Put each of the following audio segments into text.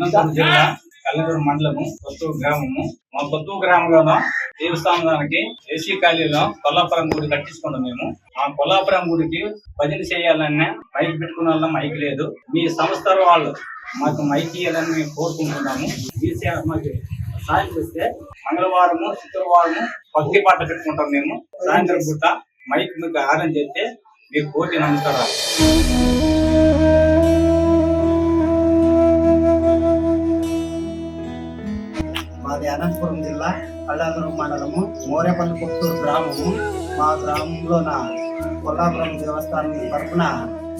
అనంతపురం జిల్లా కల్లూరు మండలము కొత్తూరు గ్రామము. మా కొత్తూరు గ్రామంలోనూ దేవస్థానానికి ఏసీ ఖాళీలో కొల్లాపురం గుడి కట్టించుకున్నాం మేము. ఆ కొల్లాపురం గుడికి భజన చేయాలన్నా మైక్ పెట్టుకున్న వాళ్ళ మైక్ లేదు. మీ సంస్థ వాళ్ళు మాకు మైక్ ఇవ్వాలని మేము కోరుకుంటున్నాము. ఈ సేవ మాకు సాయం చేస్తే మంగళవారము శుక్రవారము భక్తి పాట పెట్టుకుంటాం మేము. సాయంత్రం పూట మైక్ మీకు ఆరం చేస్తే మీకు కోటి నమస్కారాలు. మాది అనంతపురం జిల్లా కళ్ళాదురు మండలము మోరేపల్లి పుత్తూరు గ్రామము. మా గ్రామంలో నా కొల్లాపురం దేవస్థానం తరఫున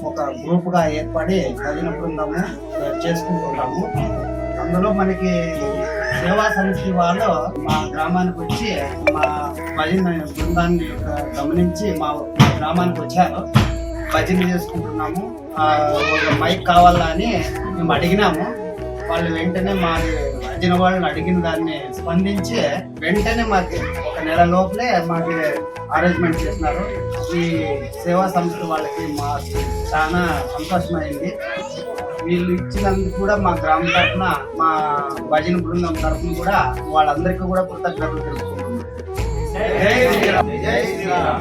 ఒక గ్రూప్గా ఏర్పడి భజన బృందము చేసుకుంటున్నాము. అందులో మనకి సేవా సమితి వాళ్ళు మా గ్రామానికి వచ్చి మా భజన బృందాన్ని గమనించి మా గ్రామానికి వచ్చారు. భజన చేసుకుంటున్నాము. ఒక మైక్ కావాలా అని మేము అడిగినాము. వాళ్ళు వెంటనే మా భజన వాళ్ళని అడిగిన దాన్ని స్పందించి వెంటనే మాకు ఒక నెల లోపలే మాకు అరేంజ్మెంట్ చేసినారు. ఈ సేవా సంస్థ వాళ్ళకి మాకు చాలా సంతోషమైంది. వీళ్ళు ఇచ్చినందుకు కూడా మా గ్రామం తరఫున మా భజన బృందం తరఫున కూడా వాళ్ళందరికీ కూడా కృతజ్ఞతలు తెలుసుకుంటున్నాం జై శ్రీరామ్. జై శ్రీరామ్.